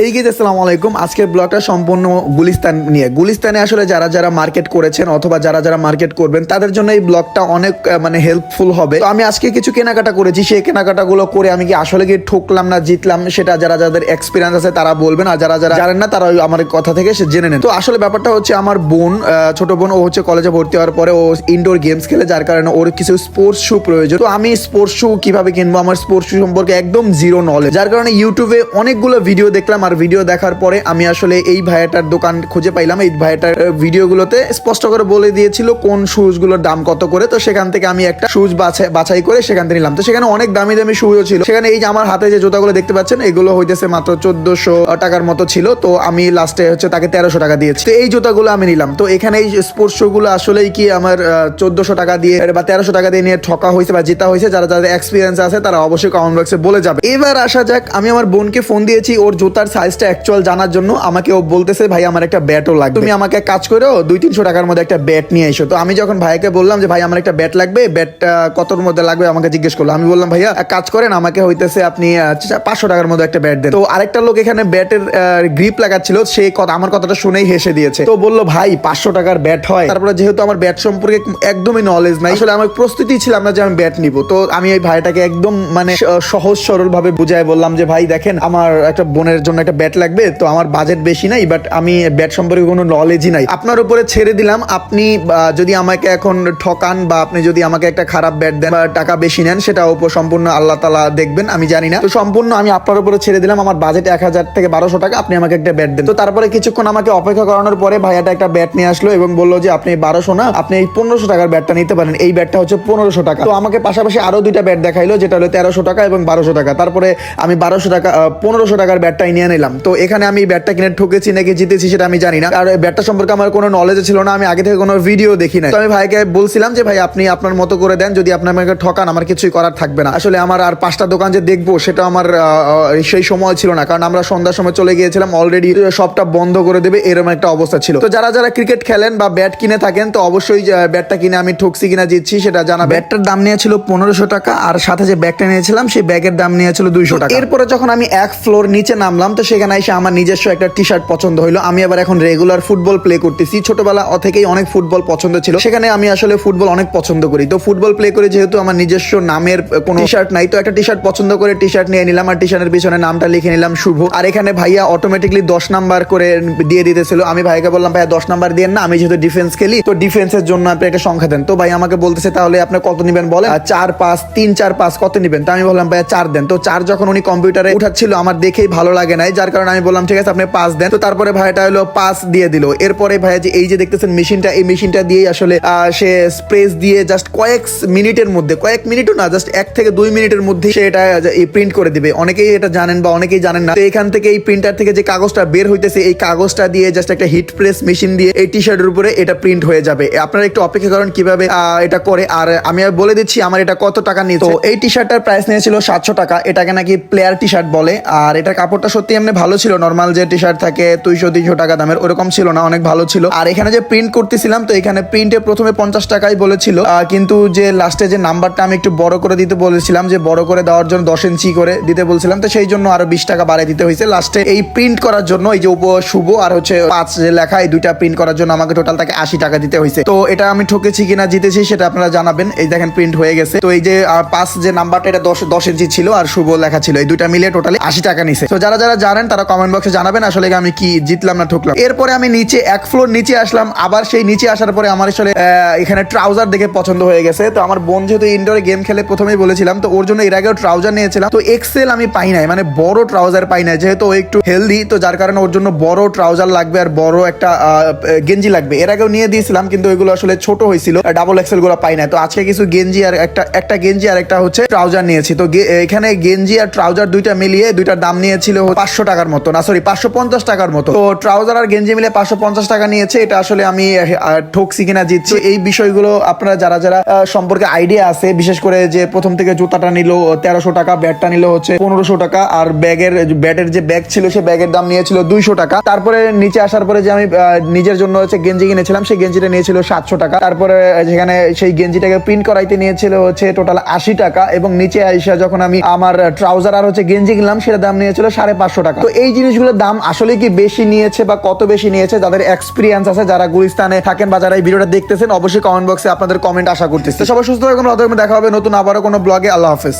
হেই গিজ আসসালামু আলাইকুম। আজকের ব্লগটা সম্পূর্ণ গুলিস্তান নিয়ে। গুলিস্তানে আসলে যারা যারা মার্কেট করেছেন অথবা যারা যারা মার্কেট করবেন, তাদের জন্য এই ব্লগটা অনেক মানে হেল্পফুল হবে। তো আমি আজকে কিছু কেনাকাটা করেছি। সেই কেনাকাটাগুলো করে আমি কি আসলে কি ঠকলাম না, জিতলাম, সেটা যারা যাদের এক্সপিরিয়েন্স আছে তারা বলবেন, আর যারা যারা জানেন না তারা আমার কথা থেকে সে জেনে নেন। তো আসলে ব্যাপারটা হচ্ছে আমার বোন ছোট বোন, ও হচ্ছে কলেজে ভর্তি হওয়ার পরে ও ইনডোর গেমস খেলে, যার কারণে ওর কিছু স্পোর্টস শু প্রয়োজন। তো আমি স্পোর্টস শু কীভাবে কিনবো? আমার স্পোর্টস শু সম্পর্কে একদম জিরো নলেজ যার কারণে ইউটিউবে অনেকগুলো ভিডিও দেখলাম আর ভিডিও দেখার পরে আমি আসলে এই ভাইয়াটার দোকান খুঁজে পাইলাম। এই ভাইয়াটার ভিডিওগুলোতে স্পষ্ট করে বলে দিয়েছিল কোন শুজগুলোর দাম কত করে। তো সেখান থেকে আমি একটা শুজ বাছাই করে সেখান থেকে নিলাম। তো সেখানে অনেক দামি দামি শুজও ছিল। সেখানে এই যে আমার হাতে যে জুতাগুলো দেখতে পাচ্ছেন, এগুলো হইতেছে মাত্র চোদ্দশো টাকার মতো ছিল। তো আমি লাস্টে হচ্ছে তাকে তেরোশো টাকা দিয়েছি। তো এই জুতাগুলো আমি নিলাম। তো এখানে এই স্পোর্টস শু গুলো আসলেই কি আমার চোদ্দশো টাকা দিয়ে বা তেরোশো টাকা দিয়ে নিয়ে ঠকা হয়েছে বা জেতা হয়েছে, যারা, যাদের এক্সপিরিয়েন্স আছে, তারা অবশ্যই কমেন্ট বক্সে বলে যাবে। এবার আসা যাক, আমি আমার বোনকে ফোন দিয়েছি, ওর জুতার সাইজটা অ্যাকচুয়াল জানার জন্য আমাকে ও বলতেছে, ভাই, আমার একটা ব্যাটও লাগবে। তুমি আমাকে কাজ করো দুই তিনশো টাকার মধ্যে একটা ব্যাট নিয়ে এসো। তো আমি যখন ভাইকে বললাম যে, ভাই, আমার একটা ব্যাট লাগবে ব্যাটটা কতর মধ্যে লাগবে? আমাকে জিজ্ঞেস করল। আমি বললাম, ভাইয়া কাজ করেন, আমাকে হইতেছে আপনি পাঁচশো টাকার মধ্যে একটা ব্যাট দেন। তো আরেকটা লোক এখানে ব্যাটের গ্রিপ লাগাচ্ছিল, সে কথা, আমার কথাটা শুনেই হেসে দিয়েছে। তো বলল, ভাই, পাঁচশো টাকার ব্যাট হয়। তারপরে যেহেতু আমার ব্যাট সম্পর্কে একদমই নলেজ নাই, আসলে আমার প্রস্তুতি ছিলাম না যে আমি ব্যাট নিব। তো আমি এই ভাইটাকে একদম মানে সহজ সরল ভাবে বুঝাই বললাম যে, ভাই, দেখেন, আমার একটা বোনের জন্য একটা ব্যাট লাগবে, তো আমার বাজেট বেশি নাই বাট আমি ব্যাট সম্পর্কে কোনো নলেজই নাই। আপনার উপরে ছেড়ে দিলাম, আপনি যদি আমাকে এখন ঠকান বা আপনি যদি আমাকে একটা খারাপ ব্যাট দেন বা টাকা বেশি নেন, সেটা উপর সম্পূর্ণ আল্লাহ তালা দেখবেন, আমি জানি না। তো সম্পূর্ণ আমি আপনার উপরে ছেড়ে দিলাম, আমার বাজেট এক হাজার থেকে বারোশো টাকা, আপনি আমাকে একটা ব্যাট দেন। তো তারপরে কিছুক্ষণ আমাকে অপেক্ষা করানোর পরে ভাইয়াটা একটা ব্যাট নিয়ে আসলো এবং বলল যে, আপনি বারোশো না, আপনি এই পনেরোশো টাকার ব্যাটটা নিতে পারেন, এই ব্যাটটা হচ্ছে পনেরোশো টাকা। তো আমাকে পাশাপাশি আরও দুইটা ব্যাট দেখাইলো, যেটা হলো তেরোশো টাকা এবং বারোশো টাকা। তারপরে আমি বারোশো টাকা পনেরোশো টাকার ব্যাটটাই নিয়ে নিলাম। তো এখানে আমি ব্যাটটা কিনে ঠকেছি নাকি জিতেছি সেটা আমি জানি না। আর ব্যাটটা সম্পর্কে আমার কোনো নলেজ ছিল না আমি আগে থেকে কোনো ভিডিও দেখি না তো আমি ভাইকে বলছিলাম যে ভাই আপনি আপনার মতো করে দেন যদি আপনি আমাকে ঠকান আমার কিছুই করার থাকবে না। আসলে আমার আর পাঁচটা দোকান যে দেখব সেটা আমার সেই সময় ছিল না। কারণ আমরা সন্ধ্যার সময় চলে গিয়েছিলাম অলরেডি সবটা বন্ধ করে দেবে এরকম একটা অবস্থা ছিল। তো যারা যারা ক্রিকেট খেলেন বা ব্যাট কিনে থাকেন তো অবশ্যই ব্যাটটা কিনে আমি ঠকছি কিনা জিতছি সেটা জানা ব্যাটটার দাম নিয়েছিল পনেরোশো টাকা আর সাথে যে ব্যাগটা নিয়েছিলাম সেই ব্যাগের দাম নিয়েছিল দুইশো টাকা। এরপরে যখন আমি এক ফ্লোর নিচে নামলাম তো সেখানে এসে আমার নিজস্ব একটা টি শার্ট পছন্দ হলো আমি আবার এখন রেগুলার ফুটবল প্লে করতেছি। ছোটবেলা থেকেই অনেক ফুটবল পছন্দ ছিল। সেখানে আমি আসলে ফুটবল অনেক পছন্দ করি। তো ফুটবল প্লে করে যেহেতু আমার নিজস্ব নামের কোনো টি শার্ট নাই, তো একটা টি শার্ট পছন্দ করে টি শার্ট নিয়ে নিলাম আর টি শার্টের পিছনে নামটা লিখে নিলাম শুভ। আর এখানে ভাইয়া অটোমেটিকলি দশ নাম্বার করে দিয়ে দিতেছিল। আমি ভাইকে বললাম, ভাইয়া, দশ নাম্বার দিয়ে না। আমি যেহেতু ডিফেন্স খেলি, তো ডিফেন্সের জন্য আপনি একটা সংখ্যা দেন। তো ভাই আমাকে বলতেছে, তাহলে আপনি কত নিবেন বলে চার, পাঁচ, তিন, চার, পাঁচ কত নিবেন? তো আমি বললাম, ভাইয়া, চার দেন। তো চার যখন উনি কম্পিউটারে উঠাচ্ছিল, আমার দেখেই ভালো লাগে নাই। যার কারণে আমি বললাম ঠিক আছে আপনি পাঁচ দেন। তো তারপরে ভাইটা হলো পাঁচ দিয়ে দিল। এরপরে ভাইয়া যে এই যে দেখতেছেন মেশিনটা এই মেশিনটা দিয়েই আসলে সে স্প্রেস দিয়ে জাস্ট কয়েক মিনিটের মধ্যে কয়েক মিনিটও না জাস্ট এক থেকে দুই মিনিটের মধ্যে সে এটা প্রিন্ট করে দিবে। অনেকেই এটা জানেন বা অনেকেই জানেন না। তো এখান থেকে এই প্রিন্টার থেকে যে কাগজটা বের হইতেছে এই কাগজটা দিয়ে জাস্ট একটা হিট প্রেস মেশিন দিয়ে এই টি শার্টের উপরে এটা প্রিন্ট হয়ে যাবে। আপনারা একটু অপেক্ষা করেন কীভাবে আহ, এটা করে। আর আমি আর বলে দিচ্ছি আমার এটা কত টাকা নিয়েছে? তো এই টি শার্টটার প্রাইস নিয়েছিল সাতশো টাকা। এটাকে নাকি প্লেয়ার টি শার্ট বলে। আর এটার কাপড়টা সত্যি এমনি ভালো ছিল। নর্মাল যে টি শার্ট থাকে, দুইশো, তিনশো টাকা দামের, ওরকম ছিল না, অনেক ভালো ছিল। আর এখানে যে প্রিন্ট করতেছিলাম, তো এখানে প্রিন্টে প্রথমে পঞ্চাশ টাকাই বলেছিল। কিন্তু যে লাস্টে যে নাম্বারটা আমি একটু বড় করে দিতে বলেছিলাম, যে বড় করে দেওয়ার জন্য দশ ইঞ্চি করে দিতে বলছিলাম, তো সেই জন্য আরও বিশ টাকা বাড়াই দিতে হয়েছে। লাস্টে এই প্রিন্ট করার জন্য, এই যে উপ, শুভ আর হচ্ছে পাঁচ যে লেখা, এই দুইটা প্রিন্ট করার জন্য আমাকে টোটাল তাকে আশি টাকা দিতে হয়েছে। তো এটা আমি ঠকেছি কিনা জিতেছি, সেটা আপনারা জানাবেন। এই দেখেন প্রিন্ট হয়ে গেছে। তো এই যে পাঁচ যে নাম্বারটা এটা দশ দশ ইঞ্চি ছিল আর শুভ লেখা ছিল। এই দুইটা মিলে টোটালি আশি টাকা নিছে। তো যারা যারা জানেন, তারা কমেন্ট বক্সে জানাবেন আসলে আমি কি জিতলাম না ঠকলাম। এরপরে আমি নিচে, এক ফ্লোর নিচে আসলাম, আবার সেই নিচে আসার পরে আমার আসলে এখানে ট্রাউজার দেখে পছন্দ হয়ে গেছে। তো আমার বোন যেহেতু ইনডোরে গেম খেলে প্রথমেই বলেছিলাম, তো ওর জন্য এর আগেও ট্রাউজার নিয়েছিলাম। তো এক্সেল আমি পাই নাই মানে বড় ট্রাউজার পাই নাই, যেহেতু ও একটু হেলদি তো যার কারণে ওর জন্য বড় ট্রাউজার লাগবে আর বড় একটা গেঞ্জি লাগবে। এর আগেও নিয়ে দিয়েছিলাম, কিন্তু এগুলো আসলে ছোট হয়েছিল ডাবল এক্সেলগুলো পাই নাই। তো আজকে কিছু গেঞ্জি আর একটা একটা গেঞ্জি আর একটা হচ্ছে ট্রাউজার নিয়েছি। তো এখানে গেঞ্জি আর ট্রাউজার দুইটা মিলিয়ে দুইটার দাম নিয়েছিল পাঁচশো টাকার মতো। না সরি পাঁচশো পঞ্চাশ টাকার মতো। তো ট্রাউজার আর গেঞ্জি মিলে পাঁচশো পঞ্চাশ টাকা নিয়েছে, এটা আসলে আমি ঠকছি কিনা জিতছি। এই বিষয়গুলো আপনারা যারা যারা সম্পর্কে আইডিয়া আছে, বিশেষ করে যে প্রথম থেকে জুতাটা নিল তেরোশো টাকা ব্যাটটা নিল হচ্ছে পনেরোশো টাকা, আর ব্যাগের, ব্যাটের যে ব্যাগ ছিল, সে ব্যাগের দাম নিয়েছিল দুইশো টাকা। তারপরে নিচে আসার পরে যে আমি নিজের জন্য হচ্ছে গেঞ্জি কিনেছিলাম, সেই গেঞ্জিটা নিয়েছিল সাতশো টাকা। তারপরে যেখানে সেই গেঞ্জিটাকে প্রিন্ট করাইতে নিয়েছিল হচ্ছে টোটাল আশি টাকা, এবং নিচে আইসা যখন আমি আমার ট্রাউজার আর হচ্ছে গেঞ্জি কিনলাম সেটা দাম নিয়েছিল সাড়ে পাঁচশো টাকা। টাকা। তো এই জিনিসগুলোর দাম আসলে কি বেশি নিয়েছে বা কত বেশি নিয়েছে? যাদের এক্সপিরিয়েন্স আছে, যারা গুলিস্তানে থাকেন বা যারা এই ভিডিওটা দেখতেছেন, অবশ্যই কমেন্ট বক্সে আপনাদের কমেন্ট আশা করতেছি। সবাই সুস্থ থাকুন দেখা হবে নতুন আবারও কোনো ব্লগে আল্লাহ হাফেজ।